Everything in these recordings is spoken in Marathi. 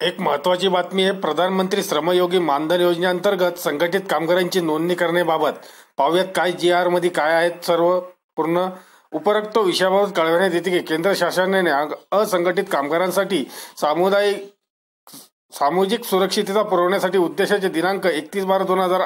एक महत्वाची बातमी आहे प्रधानमंत्री श्रमयोगी मानधन योजनेअंतर्गत संघटित कामगारांची नोंदणी करण्याबाबत. पाहूयात काय जी आरमध्ये काय आहेत सर्व पूर्ण. उपरोक्त विषयाबाबत कळवण्यात येते की केंद्र शासनाने असंघटित कामगारांसाठी सामुदायिक सामाजिक सुरक्षितता पुरवण्यासाठी उद्देशाचे दिनांक एकतीस बारा दोन हजार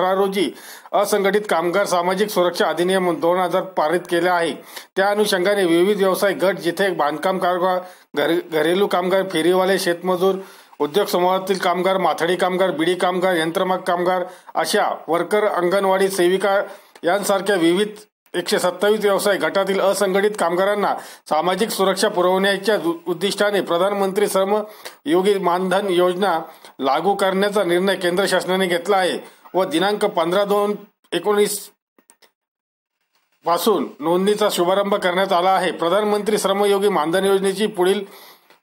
अठरा रोजी असंघटित कामगार सामाजिक सुरक्षा अधिनियम दोन हजार पारित केले आहे. त्या अनुषंगाने विविध व्यवसाय गट जिथे बांधकाम कामगार घरेलू कामगार फेरीवाले शेतमजूर उद्योग समूहातील कामगार माथडी कामगार बिडी कामगार यंत्रमाग कामगार अशा वर्कर अंगणवाडी सेविका यांसारख्या विविध एकशे सत्तावीस व्यवसाय गटातील असंघटित कामगारांना सामाजिक सुरक्षा पुरवण्याच्या उद्दिष्टाने प्रधानमंत्री श्रम योगी मानधन योजना लागू करण्याचा निर्णय केंद्र शासनाने घेतला आहे. व दिनांक पंधरा दोन एकोणीसपासून नोंदणीचा शुभारंभ करण्यात आला आहे. प्रधानमंत्री श्रमयोगी मानधन योजनेची पुढील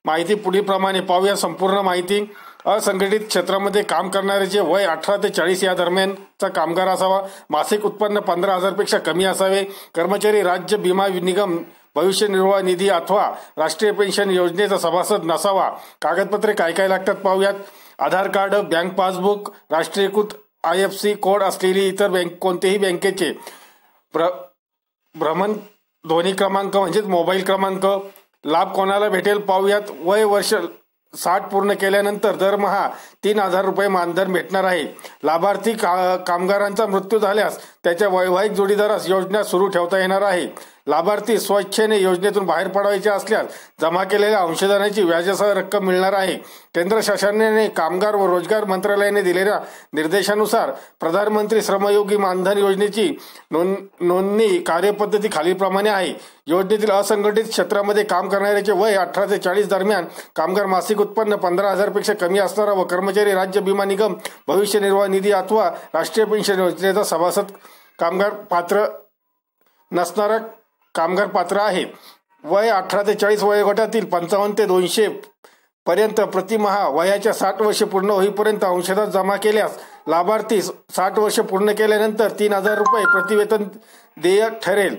माहिती पुढीलप्रमाणे पाहूया. संपूर्ण माहिती असंघटित क्षेत्रामध्ये काम करणाऱ्याचे वय अठरा ते चाळीस या दरम्यानचा कामगार असावा. मासिक उत्पन्न पंधरा हजारपेक्षा कमी असावे. कर्मचारी राज्य विमा निगम भविष्य निर्वाह निधी अथवा राष्ट्रीय पेन्शन योजनेचा सभासद नसावा. कागदपत्रे काय काय लागतात पाहूयात. आधार कार्ड बँक पासबुक राष्ट्रीयकृत आय एफ सी कोड असलेली इतर बँक कोणतेही बँकेचे भ्रमण ध्वनी क्रमांक म्हणजेच मोबाईल क्रमांक लाभ कोणाला भेटेल पाहूयात. वय वर्ष साठ पूर्ण केल्यानंतर दरमहा तीन हजार रुपये मानधन भेटणार आहे. लाभार्थी का कामगारांचा मृत्यू झाल्यास त्याच्या वैवाहिक जोडीदारास योजना सुरू ठेवता येणार आहे. लाभार्थी स्वच्छेने योजनेतून बाहेर पडायचे असल्यास जमा केलेल्या अंशदानाची व्याजासह रक्कम मिळणार आहे. केंद्र शासनाने कामगार व रोजगार मंत्रालयाने दिलेल्या निर्देशानुसार प्रधानमंत्री श्रमयोगी मानधन योजनेची नोंदणी कार्यपद्धती खालीलप्रमाणे आहे. योजनेतील असंघटित क्षेत्रामध्ये काम करणाऱ्याचे वय अठरा ते चाळीस दरम्यान कामगार मासिक उत्पन्न पंधरा हजारपेक्षा कमी असणारा व कर्मचारी राज्य विमा निगम भविष्य निर्वाह निधी अथवा राष्ट्रीय पेन्शन योजनेचा सभासद कामगार पात्र नसणारा कामगार पात्र आहे. वय अठरा ते चाळीस वयोगटातील पंचावन्न ते दोनशे पर्यंत प्रतिमहा वयाच्या साठ वर्ष पूर्ण होईपर्यंत अंशदात जमा केल्यास लाभार्थी साठ वर्ष पूर्ण केल्यानंतर तीन हजार रुपये प्रतिवेतन देय ठरेल.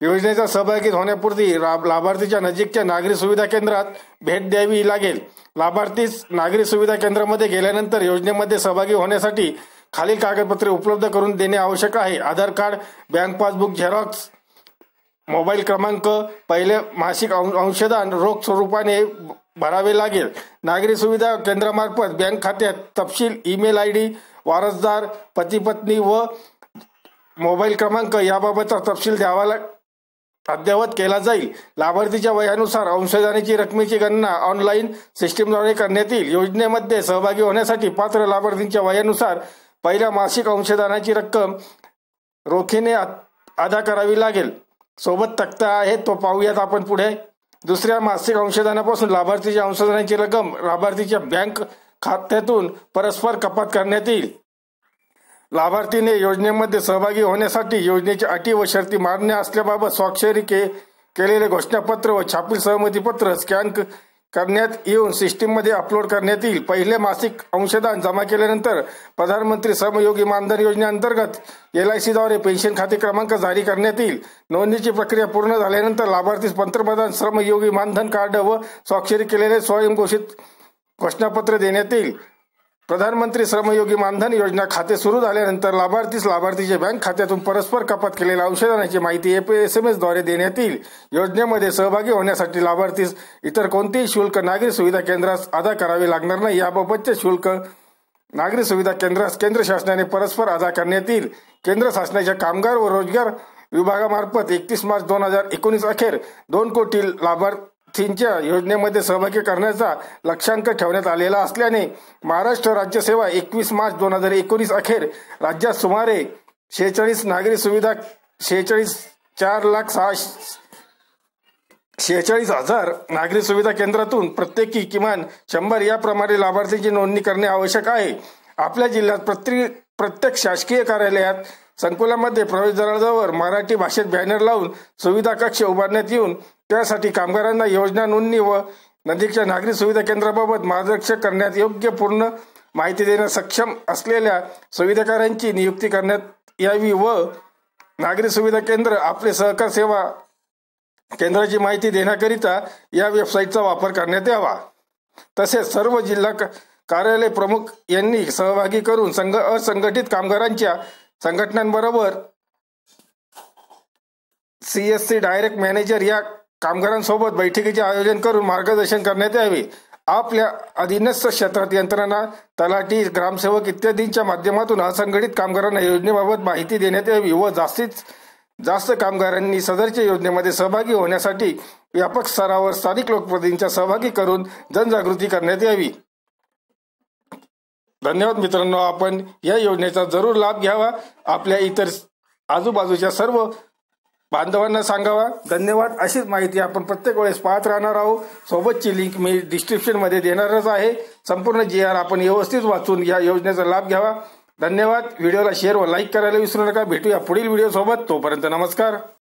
योजनेचा सहभागी होण्यापूर्वी लाभार्थीच्या नजीकच्या नागरी सुविधा केंद्रात भेट द्यावी लागेल. लाभार्थीस नागरी सुविधा केंद्रामध्ये गेल्यानंतर योजनेमध्ये सहभागी होण्यासाठी खालील कागदपत्रे उपलब्ध करून देणे आवश्यक आहे. Aadhaar card bank passbook Xerox mobile क्रमांक पहिले मासिक अंशदान रोख स्वरूपाने भरावे लागेल. नागरी सुविधा केंद्रामार्फत बँक खात्यात तपशील ईमेल आय डी वारसदार पती पत्नी व मोबाईल क्रमांक याबाबतचा तपशील द्यावा अद्ययावत केला जाईल. लाभार्थीच्या वयानुसार अंशदानाची रकमेची गणना ऑनलाईन सिस्टीमद्वारे करण्यात येईल. योजनेमध्ये सहभागी होण्यासाठी पात्र लाभार्थींच्या वयानुसार पहिल्या मासिक अंशदानाची रक्कम रोखीने अदा करावी लागेल. सोबत तक्ता आहे तो पाहूयात आपण पुढे. दुसऱ्या मासिक अंशदानापासून लाभार्थीच्या अंशदानाची रक्कम लाभार्थीच्या बँक खात्यातून परस्पर कपात करण्यात येईल. लाभार्थीने योजनेमध्ये सहभागी होण्यासाठी योजनेची अटी व शर्ती मान्य असल्याबाबत स्वाक्षरी के केलेले घोषणापत्र व छापील सहमतीपत्र स्कॅन करण्यात येऊन सिस्टीममध्ये अपलोड करण्यात येईल. पहिले मासिक अंशदान जमा केल्यानंतर प्रधानमंत्री श्रमयोगी मानधन योजनेअंतर्गत एल आय सीद्वारे पेन्शन खाते क्रमांक जारी करण्यात येईल. नोंदणीची प्रक्रिया पूर्ण झाल्यानंतर लाभार्थीस पंतप्रधान श्रमयोगी मानधन कार्ड व स्वाक्षरी केलेले स्वयंघोषित घोषणापत्र देण्यात येईल. प्रधानमंत्री श्रमयोगी मानधन योजना खाते सुरू झाल्यानंतर लाभार्थीस लाभार्थीच्या बँक खात्यातून परस्पर कपात केलेल्या औषधांची माहिती एस एमद्वारे देण्यात येईल. योजनेमध्ये सहभागी होण्यासाठी लाभार्थीस इतर कोणतेही शुल्क नागरी सुविधा केंद्रास अदा करावे लागणार नाही. याबाबतचे शुल्क नागरी सुविधा केंद्रास केंद्र शासनाने परस्पर अदा करण्यात येईल. केंद्र शासनाच्या कामगार व रोजगार विभागामार्फत एकतीस मार्च दोन हजार एकोणीस अखेर दोन कोटी लाभार्थी थींच्या योजनेमध्ये सहभागी करण्याचा लक्षांक ठेवण्यात आलेला असल्याने महाराष्ट्र राज्य सेवा एकवीस मार्च दोन हजार एकोणीस अखेर राज्यात सुमारे शेहेचाळीस नागरी सुविधा शेहेचाळीस चार लाख सहा शेहेचाळीस हजार नागरी सुविधा केंद्रातून प्रत्येकी किमान शंभर याप्रमाणे लाभार्थींची नोंदणी करणे आवश्यक आहे. आपल्या जिल्ह्यात प्रत्येक प्रत्येक शासकीय कार्यालयात संकुलामध्ये प्रवेशद्वाराजवळ मराठी भाषेत बॅनर लावून सुविधा कक्ष उभारण्यात येऊन त्यासाठी कामगारांना योजना नोंदणी व नजीकच्या नागरी सुविधा केंद्राबाबत मार्गदर्शक करण्यात योग्य पूर्ण माहिती देण्यास सक्षम असलेल्या सुविधाकारांची नियुक्ती करण्यात यावी व नागरी सुविधा केंद्र आपले सहकार सेवा केंद्राची माहिती देण्याकरिता या वेबसाईटचा वापर करण्यात यावा. तसेच सर्व जिल्हा कार्यालय प्रमुख यांनी सहभागी करून संघ असंघटित कामगारांच्या संघटनांबरोबर C S C direct manager या कामगारांसोबत बैठकीचे आयोजन करून मार्गदर्शन करण्यात यावे. आपल्या अधीनस्थ क्षेत्रात यंत्रणा तलाठी ग्रामसेवक इत्यादींच्या माध्यमातून असंघटित कामगारांना योजनेबाबत माहिती देण्यात यावी व जास्तीत जास्त कामगारांनी सदरच्या योजनेमध्ये सहभागी होण्यासाठी व्यापक स्तरावर स्थानिक लोकप्रतिनिधींच्या सहभागी करून जनजागृती करण्यात यावी. धन्यवाद मित्रांनो. आपण या योजनेचा जरूर लाभ घ्यावा. आपल्या इतर आजूबाजूच्या सर्व बांधवांना सांगावा. धन्यवाद. अशीच माहिती आपण प्रत्येक वेळेस पाहत राहणार आहोत. सोबतची लिंक मी डिस्क्रिप्शनमध्ये देणारच आहे. संपूर्ण जी आर आपण व्यवस्थित वाचून या योजनेचा लाभ घ्यावा. धन्यवाद. व्हिडिओला शेअर व लाईक करायला विसरू नका. भेटूया पुढील व्हिडिओ सोबत. तोपर्यंत नमस्कार.